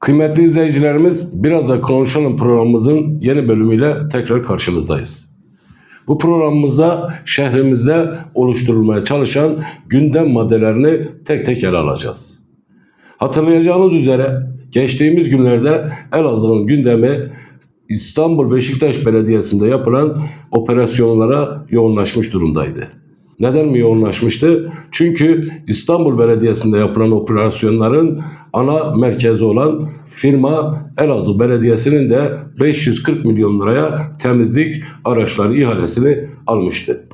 Kıymetli izleyicilerimiz, biraz da konuşalım programımızın yeni bölümüyle tekrar karşınızdayız. Bu programımızda şehrimizde oluşturulmaya çalışan gündem maddelerini tek tek ele alacağız. Hatırlayacağınız üzere geçtiğimiz günlerde Elazığ'ın gündemi İstanbul Beşiktaş Belediyesi'nde yapılan operasyonlara yoğunlaşmış durumdaydı. Neden mi yoğunlaşmıştı? Çünkü İstanbul Belediyesi'nde yapılan operasyonların ana merkezi olan firma Elazığ Belediyesi'nin de 540 milyon liraya temizlik araçları ihalesini almıştı.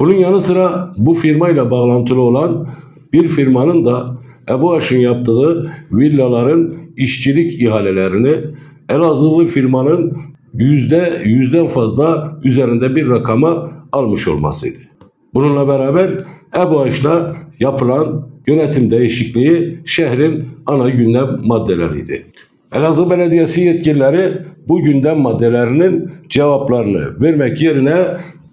Bunun yanı sıra bu firmayla bağlantılı olan bir firmanın da Ebu Aş'ın yaptığı villaların işçilik ihalelerini Elazığlı firmanın yüzde yüzden fazla üzerinde bir rakama almış olmasıydı. Bununla beraber Ebu Aş'la yapılan yönetim değişikliği şehrin ana gündem maddeleriydi. Elazığ Belediyesi yetkilileri bu gündem maddelerinin cevaplarını vermek yerine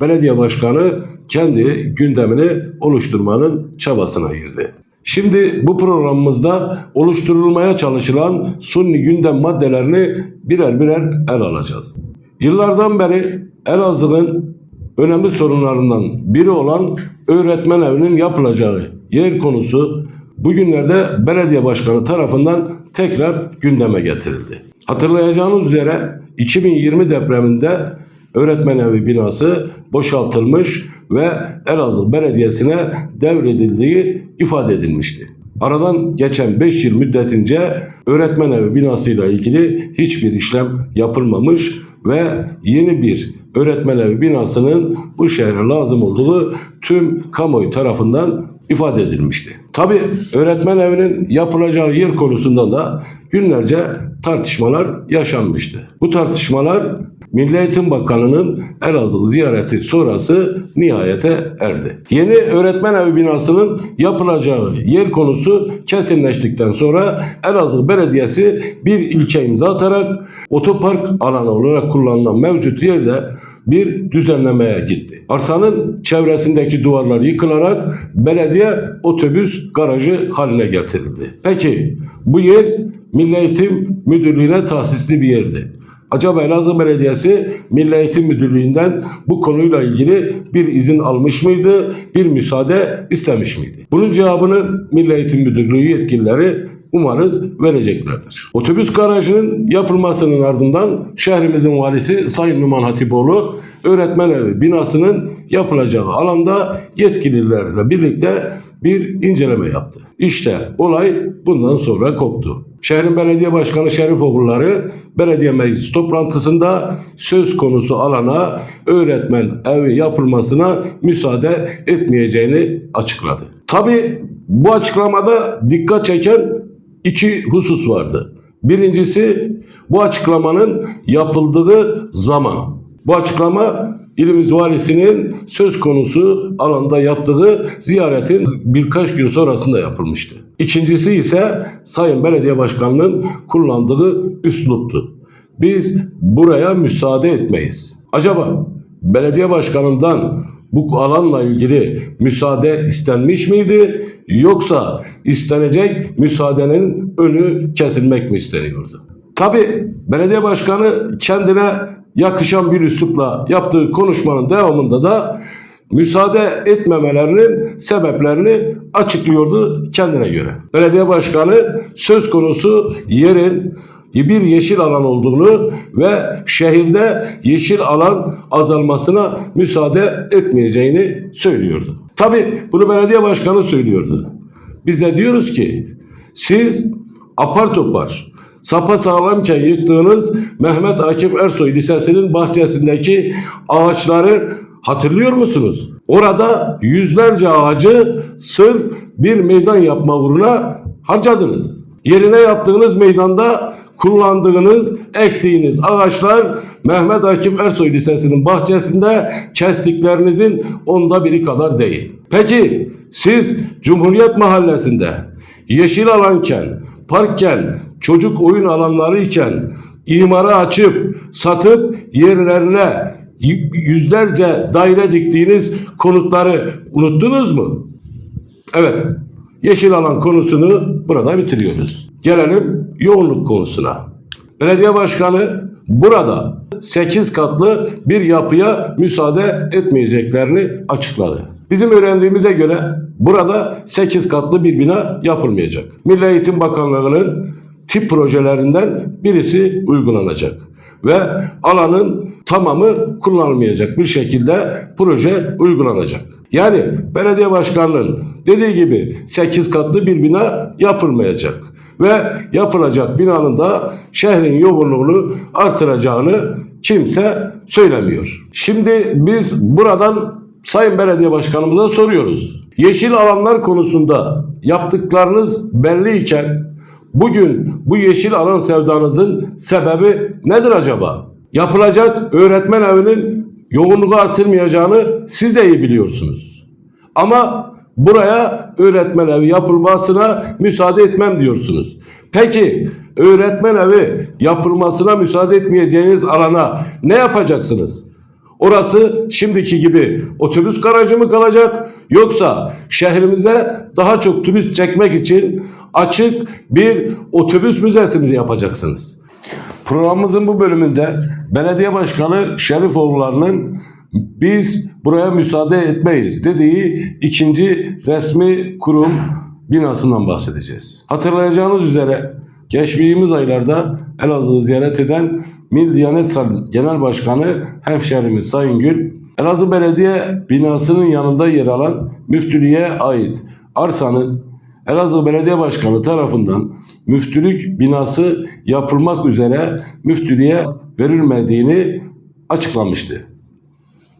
belediye başkanı kendi gündemini oluşturmanın çabasına girdi. Şimdi bu programımızda oluşturulmaya çalışılan sunni gündem maddelerini birer birer ele alacağız. Yıllardan beri Elazığ'ın önemli sorunlarından biri olan öğretmen evinin yapılacağı yer konusu bugünlerde belediye başkanı tarafından tekrar gündeme getirildi. Hatırlayacağınız üzere 2020 depreminde öğretmen evi binası boşaltılmış ve Elazığ Belediyesi'ne devredildiği ifade edilmişti. Aradan geçen 5 yıl müddetince öğretmen evi binasıyla ilgili hiçbir işlem yapılmamış ve yeni bir öğretmen evi binasının bu şehre lazım olduğu tüm kamuoyu tarafından ifade edilmişti. Tabi öğretmen evinin yapılacağı yer konusunda da günlerce tartışmalar yaşanmıştı. Bu tartışmalar Milli Eğitim Bakanı'nın Elazığ ziyareti sonrası nihayete erdi. Yeni öğretmen evi binasının yapılacağı yer konusu kesinleştikten sonra Elazığ Belediyesi bir ilçe imza atarak otopark alanı olarak kullanılan mevcut yerde bir düzenlemeye gitti. Arsanın çevresindeki duvarlar yıkılarak belediye otobüs garajı haline getirildi. Peki bu yer Milli Eğitim Müdürlüğü'ne tahsisli bir yerdi. Acaba Elazığ Belediyesi Milli Eğitim Müdürlüğü'nden bu konuyla ilgili bir izin almış mıydı, bir müsaade istemiş miydi? Bunun cevabını Milli Eğitim Müdürlüğü yetkilileri umarız vereceklerdir. Otobüs garajının yapılmasının ardından şehrimizin valisi Sayın Numan Hatipoğlu öğretmen evi binasının yapılacağı alanda yetkililerle birlikte bir inceleme yaptı. İşte olay bundan sonra koptu. Şehrin belediye başkanı Şerif Oğulları belediye meclis toplantısında söz konusu alana öğretmen evi yapılmasına müsaade etmeyeceğini açıkladı. Tabi bu açıklamada dikkat çeken iki husus vardı. Birincisi bu açıklamanın yapıldığı zaman. Bu açıklama ilimiz valisinin söz konusu alanda yaptığı ziyaretin birkaç gün sonrasında yapılmıştı. İkincisi ise Sayın Belediye Başkanı'nın kullandığı üsluptu. Biz buraya müsaade etmeyiz. Acaba belediye başkanından bu alanla ilgili müsaade istenmiş miydi yoksa istenecek müsaadenin önü kesilmek mi isteniyordu? Tabi belediye başkanı kendine yakışan bir üslupla yaptığı konuşmanın devamında da müsaade etmemelerinin sebeplerini açıklıyordu kendine göre. Belediye başkanı söz konusu yerin bir yeşil alan olduğunu ve şehirde yeşil alan azalmasına müsaade etmeyeceğini söylüyordu. Tabi bunu belediye başkanı söylüyordu. Biz de diyoruz ki siz apar topar sapa sağlamken yıktığınız Mehmet Akif Ersoy Lisesi'nin bahçesindeki ağaçları hatırlıyor musunuz? Orada yüzlerce ağacı sırf bir meydan yapma uğruna harcadınız. Yerine yaptığınız meydanda kullandığınız, ektiğiniz ağaçlar Mehmet Akif Ersoy Lisesi'nin bahçesinde kestiklerinizin onda biri kadar değil. Peki siz Cumhuriyet Mahallesi'nde yeşil alanken, parkken, çocuk oyun alanları iken imara açıp satıp yerlerine yüzlerce daire diktiğiniz konutları unuttunuz mu? Evet. Yeşil alan konusunu burada bitiriyoruz. Gelelim yoğunluk konusuna. Belediye başkanı burada 8 katlı bir yapıya müsaade etmeyeceklerini açıkladı. Bizim öğrendiğimize göre burada 8 katlı bir bina yapılmayacak. Milli Eğitim Bakanlığı'nın tip projelerinden birisi uygulanacak ve alanın tamamı kullanılmayacak bir şekilde proje uygulanacak. Yani belediye başkanının dediği gibi 8 katlı bir bina yapılmayacak ve yapılacak binanın da şehrin yoğunluğunu artıracağını kimse söylemiyor. Şimdi biz buradan Sayın Belediye Başkanımıza soruyoruz. Yeşil alanlar konusunda yaptıklarınız belliyken bugün bu yeşil alan sevdanızın sebebi nedir acaba? Yapılacak öğretmen evinin yoğunluğu artırmayacağını siz de iyi biliyorsunuz. Ama buraya öğretmen evi yapılmasına müsaade etmem diyorsunuz. Peki öğretmen evi yapılmasına müsaade etmeyeceğiniz alana ne yapacaksınız? Orası şimdiki gibi otobüs garajı mı kalacak yoksa şehrimize daha çok turist çekmek için açık bir otobüs müzesi mi yapacaksınız? Programımızın bu bölümünde belediye başkanı Şerifoğulları'nın biz buraya müsaade etmeyiz dediği ikinci resmi kurum binasından bahsedeceğiz. Hatırlayacağınız üzere geçtiğimiz aylarda Elazığ'ı ziyaret eden Mil Diyanet Genel Başkanı hemşerimiz Sayın Gül, Elazığ Belediye binasının yanında yer alan müftülüğe ait arsanın Elazığ Belediye Başkanı tarafından müftülük binası yapılmak üzere müftülüğe verilmediğini açıklamıştı.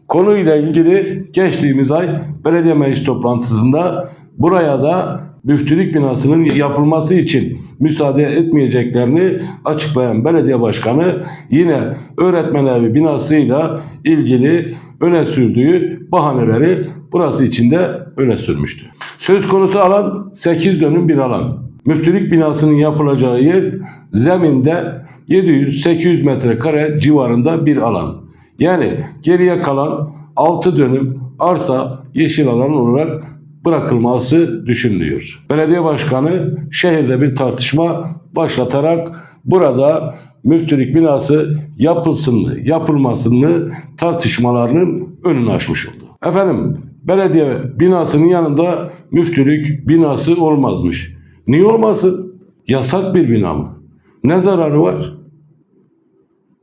Konuyla ilgili geçtiğimiz ay belediye meclis toplantısında buraya da müftülük binasının yapılması için müsaade etmeyeceklerini açıklayan belediye başkanı yine öğretmen evi binasıyla ilgili öne sürdüğü bahaneleri burası için de öne sürmüştü. Söz konusu alan 8 dönüm bir alan. Müftülük binasının yapılacağı yer zeminde 700-800 metrekare civarında bir alan. Yani geriye kalan 6 dönüm arsa yeşil alan olarak bırakılması düşünülüyor. Belediye başkanı şehirde bir tartışma başlatarak burada müftülük binası yapılsın mı, yapılmasın mı tartışmalarının önünü açmış oldu. Efendim belediye binasının yanında müftülük binası olmazmış. Niye olmasın? Yasak bir bina mı? Ne zararı var?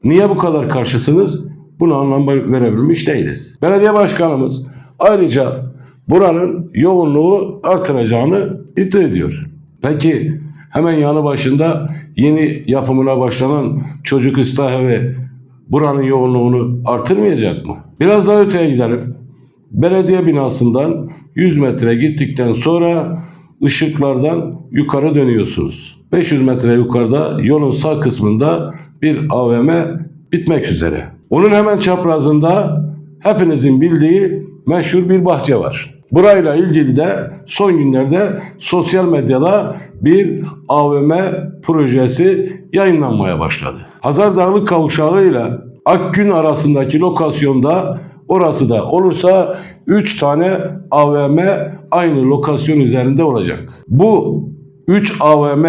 Niye bu kadar karşısınız? Buna anlam verebilmiş değiliz. Belediye başkanımız ayrıca buranın yoğunluğu artıracağını iddia ediyor. Peki hemen yanı başında yeni yapımına başlanan çocuk ıslah evi buranın yoğunluğunu artırmayacak mı? Biraz daha öteye gidelim. Belediye binasından 100 metre gittikten sonra ışıklardan yukarı dönüyorsunuz. 500 metre yukarıda yolun sağ kısmında bir AVM bitmek üzere. Onun hemen çaprazında hepinizin bildiği meşhur bir bahçe var. Burayla ilgili de son günlerde sosyal medyada bir AVM projesi yayınlanmaya başladı. Hazar Dağlı kavşağı ile Akgün arasındaki lokasyonda orası da olursa 3 tane AVM aynı lokasyon üzerinde olacak. Bu 3 AVM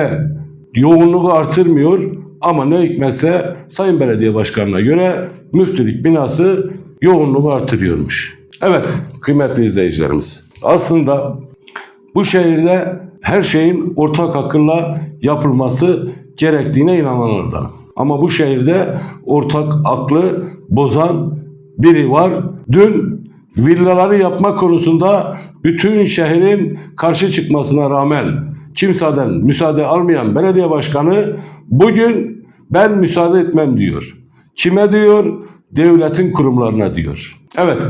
yoğunluğu artırmıyor ama ne hikmetse Sayın Belediye Başkanı'na göre müftülük binası yoğunluğu artırıyormuş. Evet kıymetli izleyicilerimiz. Aslında bu şehirde her şeyin ortak akılla yapılması gerektiğine inananlardanım. Ama bu şehirde ortak aklı bozan biri var. Dün villaları yapma konusunda bütün şehrin karşı çıkmasına rağmen kimseden müsaade almayan belediye başkanı bugün ben müsaade etmem diyor. Kime diyor? Devletin kurumlarına diyor. Evet,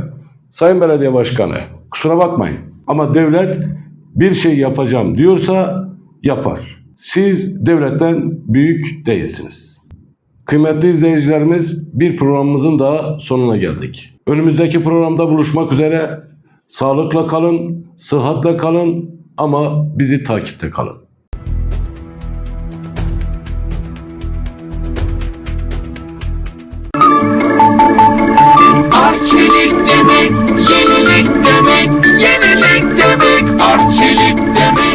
Sayın Belediye Başkanı kusura bakmayın ama devlet bir şey yapacağım diyorsa yapar. Siz devletten büyük değilsiniz. Kıymetli izleyicilerimiz bir programımızın daha sonuna geldik. Önümüzdeki programda buluşmak üzere. Sağlıkla kalın, sıhhatle kalın ama bizi takipte kalın. Arçelik demek, yenilik demek, yenilik demek, arçelik demek.